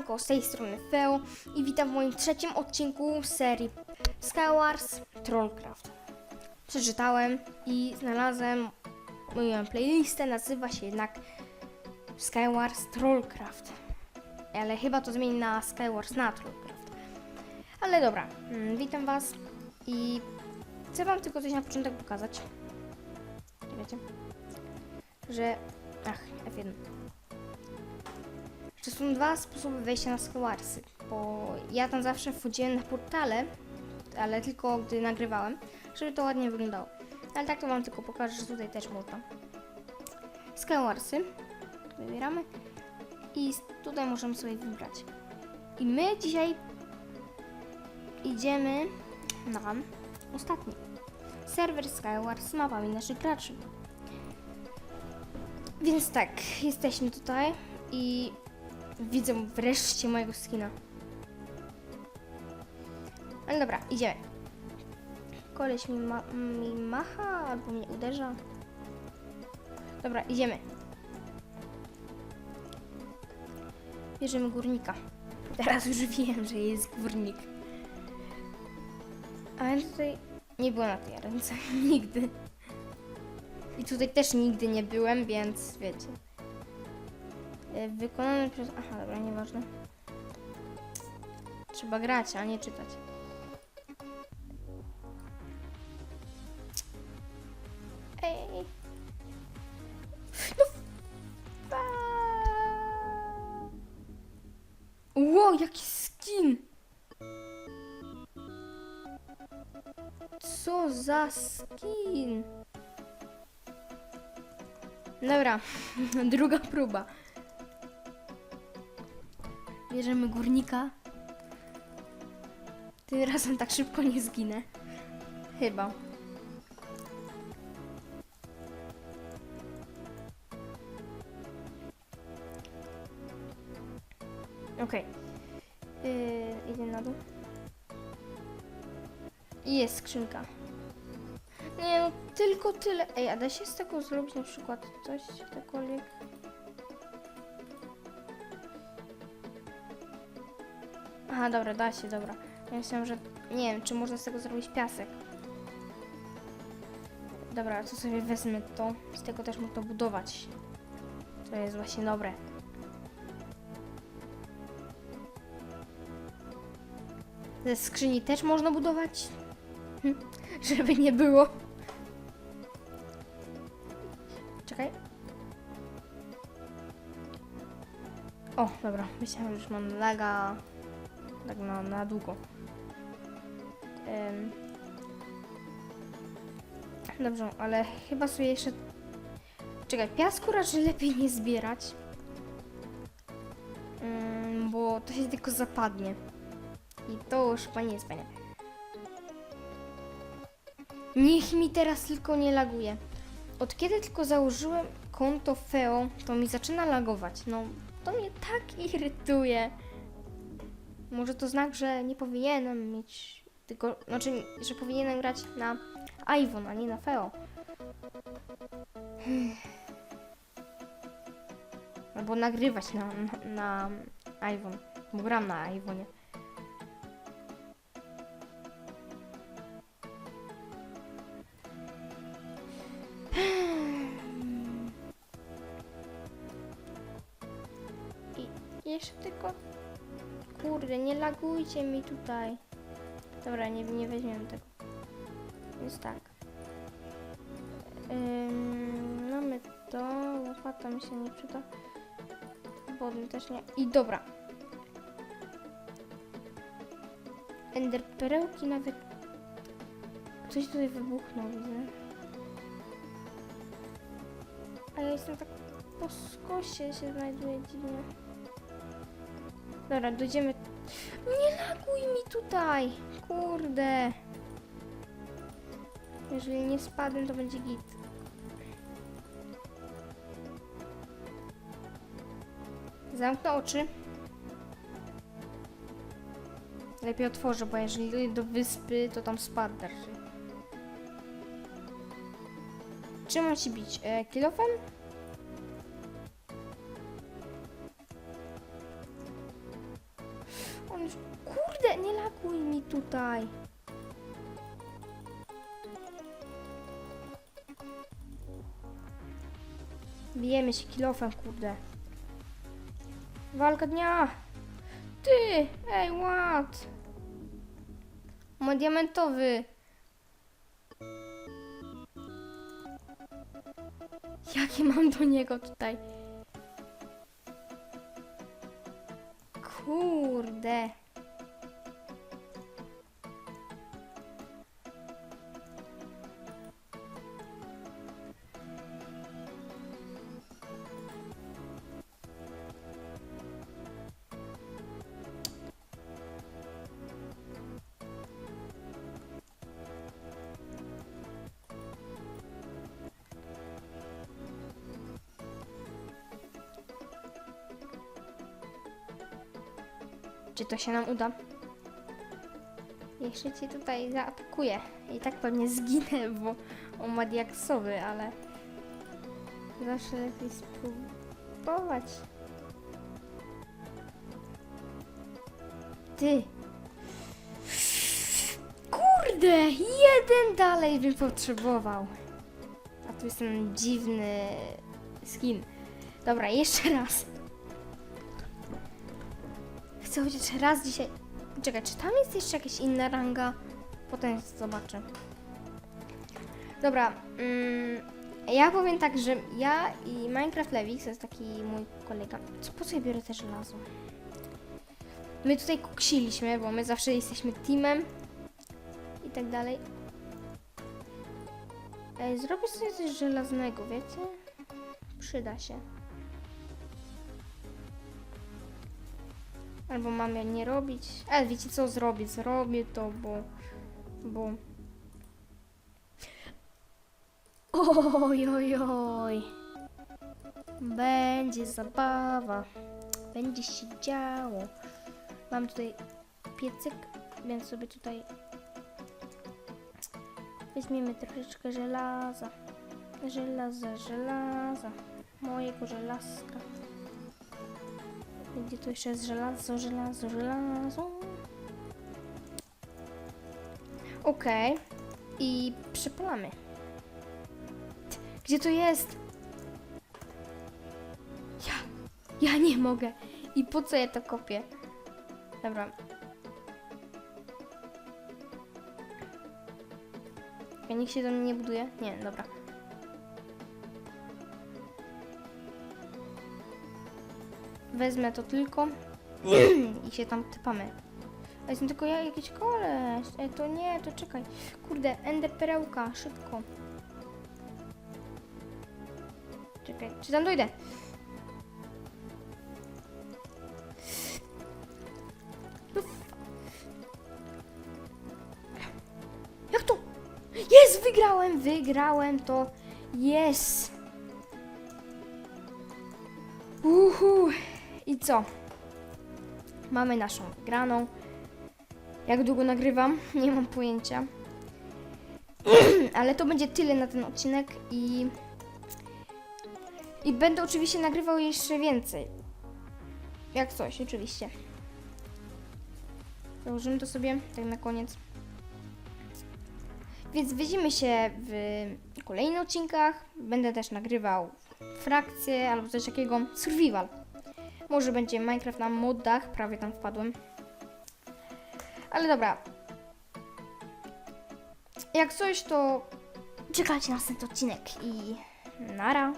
Siemanko, z tej strony Feo i witam w moim trzecim odcinku serii Skywars Trollcraft. Przeczytałem i znalazłem moją playlistę, nazywa się jednak Skywars Trollcraft. Ale chyba to zmieni na Skywars na Trollcraft. Ale dobra, mm, witam was i chcę wam tylko coś na początek pokazać. Wiecie? Że... Ach, F1 że są dwa sposoby wejścia na Skywarsy, bo ja tam zawsze wchodziłem na portale, ale tylko gdy nagrywałem, żeby to ładnie wyglądało. Ale tak to wam tylko pokażę, że tutaj też można. Skywarsy wybieramy i tutaj możemy sobie wybrać. I my dzisiaj idziemy na ostatni serwer Skywars z mapami naszych graczy. Więc tak, jesteśmy tutaj i widzę wreszcie mojego skina. Ale dobra, idziemy. Koleś mi, ma mi macha albo mnie uderza. Dobra, idziemy. Bierzemy górnika. Teraz już wiem, że jest górnik. Ale tutaj nie było na tej ręce. Nigdy. I tutaj też nigdy nie byłem, więc wiecie. E, Wykonany przez... Aha, dobra, nieważne. Trzeba grać, a nie czytać. Ej. No. Wow, jaki skin! Co za skin? Dobra, druga próba. Bierzemy górnika. Tym razem tak szybko nie zginę. Chyba. Okej. Yy, idę na dół. Jest skrzynka. Nie no, tylko tyle. Ej, a da się z tego zrobić na przykład coś, cokolwiek? Aha, dobra, da się, dobra. Ja myślałam, że nie wiem, czy można z tego zrobić piasek. Dobra, to sobie wezmę to. Z tego też można budować. To jest właśnie dobre. Ze skrzyni też można budować. Hm, Żeby nie było. Czekaj. O, dobra. Myślałam, że już mam laga tak na, na długo. Dobrze, ale chyba sobie jeszcze... Czekaj, piasku raczej lepiej nie zbierać. Bo to się tylko zapadnie. I to już chyba nie jest fajne. Niech mi teraz tylko nie laguje. Od kiedy tylko założyłem konto Feo, to mi zaczyna lagować. No, to mnie tak irytuje. Może to znak, że nie powinienem mieć tylko, znaczy, że powinienem grać na iPhone, a nie na Feo. Albo nagrywać na, na, na iPhone, bo gram na iPhone'ie. I jeszcze tylko Kurde, nie lagujcie mi tutaj. Dobra, nie, nie weźmiemy tego. Więc tak. Ym, mamy to. Łopata mi się nie przyda. Wodny też nie. I dobra. Ender perełki nawet. Coś tutaj wybuchnął, widzę. A ja jestem tak po skosie się znajduję dziwnie. Dobra, dojdziemy. Nie laguj mi tutaj! Kurde. Jeżeli nie spadłem, to będzie git. Zamknę oczy. Lepiej otworzę, bo jeżeli do wyspy, to tam raczej. Czym mam ci bić? E, kilofem? Tutaj. Bijemy się kilofem, kurde. Walka dnia! Ty! Ej, what? Ma diamentowy. Jakie mam do niego tutaj? Kurde. Czy to się nam uda? Jeszcze cię tutaj zaatakuję. I tak pewnie zginę, bo on ma diaksowy, ale zawsze lepiej spróbować. Ty! Kurde! Jeden dalej bym potrzebował. A tu jest ten dziwny skin. Dobra, jeszcze raz. Chcę chociaż raz dzisiaj. Czekaj, czy tam jest jeszcze jakaś inna ranga? Potem zobaczę. Dobra, mm, ja powiem tak, że ja i Minecraft Lewix, to jest taki mój kolega. Co, po co ja biorę te żelazo? My tutaj kuksiliśmy, bo my zawsze jesteśmy teamem i tak dalej. Ej, zrobię sobie coś żelaznego, wiecie? Przyda się. Albo mam ja nie robić. Ale wiecie co zrobię? Zrobię to, bo... Bo... Oj, oj, oj. Będzie zabawa. Będzie się działo. Mam tutaj piecyk, więc sobie tutaj weźmiemy troszeczkę żelaza. Żelaza, żelaza. Mojego żelazka. Gdzie tu jeszcze jest żelazo, żelazo, żelazo? Okej. I przepalamy. Gdzie to jest? Ja, ja nie mogę. I po co ja to kopię? Dobra. Ja nikt się do mnie nie buduje? Nie, dobra. Wezmę to tylko i się tam typamy. A jestem tylko ja jakiś koleś. Ej, to nie, to czekaj. Kurde, ender perełka, szybko. Czekaj, czy tam dojdę? Jak to? Jest, wygrałem, wygrałem to. Jest. Uhu. I co? Mamy naszą wygraną. Jak długo nagrywam? Nie mam pojęcia. Ale to będzie tyle na ten odcinek i... I będę oczywiście nagrywał jeszcze więcej. Jak coś, oczywiście. Założymy to sobie, tak na koniec. Więc widzimy się w kolejnych odcinkach. Będę też nagrywał frakcje albo coś takiego. Survival. Może będzie Minecraft na modach, prawie tam wpadłem. Ale dobra. Jak coś, to czekajcie na następny odcinek i nara.